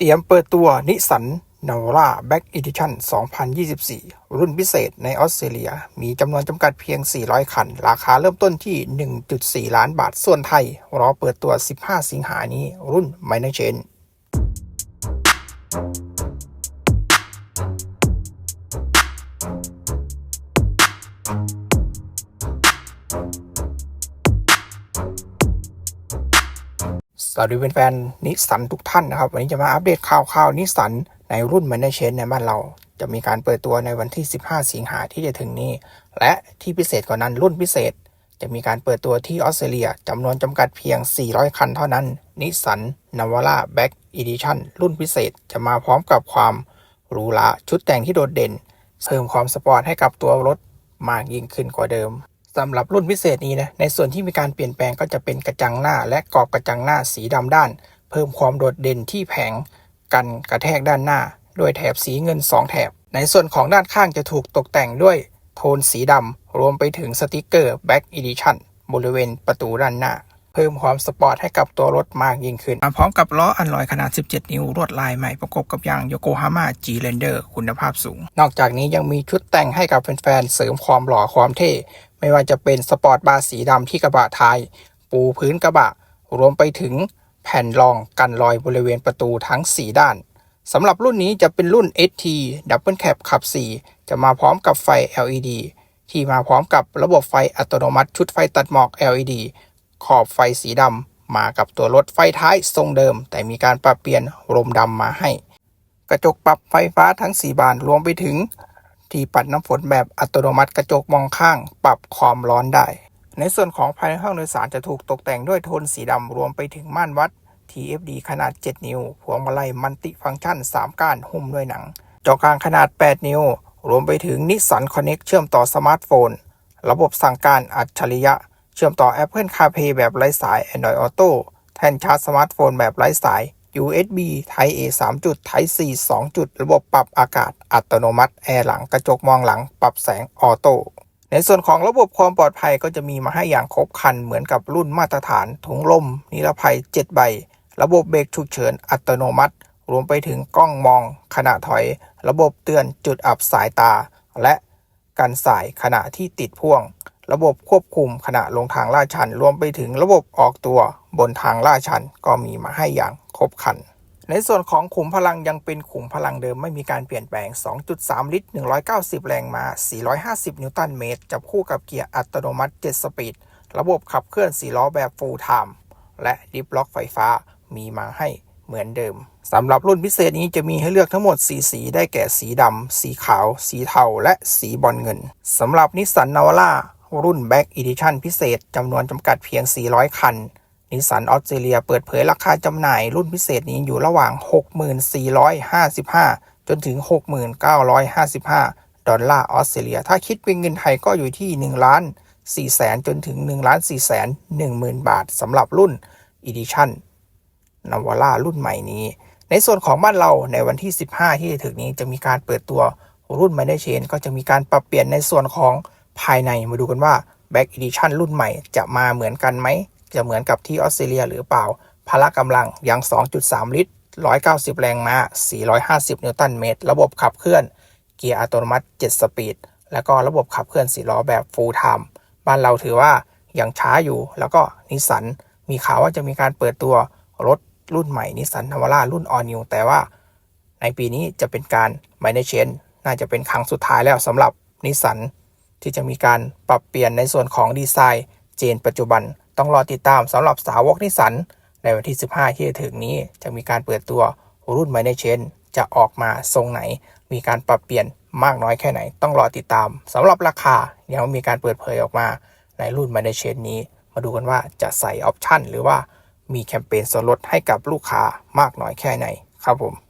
เตรียมเปิดตัวนิสสันนาวาร่าแบ็กอีดิชั่น2024 รุ่นพิเศษในออสเตรเลีย มีจำนวนจำกัดเพียง 400 คัน ราคาเริ่มต้นที่ 1.4 ล้านบาท ส่วนไทย รอเปิดตัว 15 สิงหานี้ รุ่นไมเนเชน สวัสดีเป็นแฟนนิสสันทุกท่านนะครับ วันนี้จะมาอัปเดตข่าวข่าวนิสสันในรุ่นแมนเชนในบ้านเรา จะมีการเปิดตัวในวันที่ 15 สิงหาที่จะถึงนี้ และที่พิเศษกว่านั้นรุ่นพิเศษ จะมีการเปิดตัวที่ออสเตรเลียจำนวนจำกัดเพียง 400 คันเท่านั้นนิสสันนาวาร่าแบ็กอีดิชั่นรุ่นพิเศษจะมาพร้อมกับความหรูหราชุดแต่งที่โดดเด่นเสริมความสปอร์ตให้กับตัวรถมากยิ่งขึ้นกว่าเดิม สำหรับรุ่นพิเศษนี้นะในส่วนที่มีการเปลี่ยนแปลงก็จะเป็นกระจังหน้า และกรอบกระจังหน้าสีดำด้าน เพิ่มความโดดเด่นที่แผงกันกระแทกด้านหน้า ด้วยแถบสีเงิน 2 แถบ ในส่วนของด้านข้างจะถูกตกแต่งด้วยโทนสีดำรวมไปถึงสติกเกอร์ Back Edition บริเวณประตูด้านหน้า เพิ่มความสปอร์ตให้กับตัวรถมากยิ่งขึ้น มาพร้อมกับล้ออันลอยขนาด 17 นิ้วลวดลายใหม่ประกบกับยางโยโกฮาม่า G Render คุณภาพสูง นอกจากนี้ยังมีชุดแต่งให้กับแฟนๆเสริมความหล่อความเท่ ไม่ว่าจะเป็นสปอร์ตบาร์สีดำที่กระบะท้าย ปูพื้นกระบะ รวมไปถึงแผ่นรองกันรอยบริเวณประตูทั้ง 4 ด้านสำหรับรุ่นนี้จะเป็นรุ่น ST Double Cab ขับ 4 จะมาพร้อมกับไฟ LED ที่มาพร้อมกับระบบไฟอัตโนมัติชุดไฟตัดหมอก LED ขอบไฟสีดำมากับตัวรถไฟท้ายทรงเดิม แต่มีการปรับเปลี่ยนลมดำมาให้ กระจกปรับไฟฟ้าทั้ง 4 บานรวมไปถึง ที่ปัดน้ำฝนแบบอัตโนมัติกระจกมองข้าง ปรับความร้อนได้ ในส่วนของภายในห้องโดยสารจะถูกตกแต่งด้วยโทนสีดำรวมไปถึงม่านวัด TFD ขนาด 7 นิ้ว พวงมาลัยมัลติฟังก์ชัน 3 ก้านหุ้มด้วยหนัง จอกลางขนาด 8 นิ้ว รวมไปถึงนิสสันคอนเน็กเชื่อมต่อสมาร์ทโฟน ระบบสั่งการอัจฉริยะ เชื่อมต่อ Apple CarPlay แบบไร้สาย Android Auto แท่นชาร์จสมาร์ทโฟนแบบไร้สาย USB Type A 3 จุด Type C 2 จุด ระบบปรับอากาศอัตโนมัติ แอร์หลังกระจกมองหลัง ปรับแสงออโต้ในส่วนของระบบความปลอดภัยก็จะมีมาให้อย่างครบครันเหมือนกับรุ่นมาตรฐาน ถุงลม นิรภัย 7 ใบ ระบบเบรกฉุกเฉินอัตโนมัติ รวมไปถึงกล้องมอง ขณะถอย ระบบเตือนจุดอับสายตา และกันสายขณะที่ติดพ่วง ระบบควบคุมขณะลงทางลาดชัน รวมไปถึงระบบออกตัวบนทางลาดชันก็มีมาให้อย่างครบครัน ในส่วนของขุมพลังยังเป็นขุมพลังเดิมไม่มีการเปลี่ยนแปลง 2.3 ลิตร 190 แรงม้า450 นิวตันเมตร จับคู่กับเกียร์อัตโนมัติ 7 สปีด ระบบขับเคลื่อน 4 ล้อแบบ full time และดิฟล็อกไฟฟ้ามีมาให้เหมือนเดิมสำหรับรุ่นพิเศษนี้จะมีให้เลือกทั้งหมดสีสีได้แก่สีดำ สีขาว สีเทา และสีบอลเงินสำหรับนิสสันนาวาร่า รุ่น Back Edition พิเศษจำนวนจำกัดเพียง 400 คันนิสสันออสเตรเลียเปิดเผยราคาจำหน่ายรุ่นพิเศษนี้อยู่ระหว่าง 6455 จนถึง 6955 ดอลลาร์ออสเตรเลีย ถ้าคิดเป็นเงินไทยก็อยู่ที่ 1 ล้าน 4 แสนจนถึง 1 ล้าน 4 แสน 1 หมื่นบาทสำหรับรุ่น Edition นาวาร่ารุ่นใหม่นี้ ในส่วนของบ้านเราในวันที่ 15 ที่จะถึงนี้จะมีการเปิดตัวรุ่นไมเนเชนก็จะมีการปรับเปลี่ยนในส่วนของ ภายในมาดูกันว่า Back Edition รุ่นใหม่จะมาเหมือนกันไหม จะเหมือนกับที่ออสเตรเลียหรือเปล่า พละกำลังยัง 2.3 ลิตร 190 แรงม้า 450 นิวตันเมตร ระบบขับเคลื่อน เกียร์อัตโนมัติ 7 สปีด แล้วก็ระบบขับเคลื่อน4ล้อแบบ Full Time บ้านเราถือว่ายังช้าอยู่ แล้วก็นิสสันมีข่าวว่าจะมีการเปิดตัวรถรุ่นใหม่นิสสันนาวาร่ารุ่นออนิวแต่ว่าในปีนี้จะเป็นการไมเนเชนน่าจะเป็นครั้งสุดท้ายแล้วสำหรับนิสสัน ที่จะมีการปรับเปลี่ยนในส่วนของดีไซน์เจนปัจจุบันต้องรอติดตามสำหรับสาวกนิสันในวันที่ 15 ที่จะถึงนี้จะมีการเปิดตัวรุ่นไมเนเชนจะออกมาทรงไหน มีการปรับเปลี่ยนมากน้อยแค่ไหน ต้องรอติดตามสำหรับราคายังไม่มีการเปิดเผยออกมาในรุ่นไมเนเชนนี้ มาดูกันว่าจะใส่ออปชั่นหรือว่ามีแคมเปญส่วนลดให้กับลูกค้ามากน้อยแค่ไหนครับผม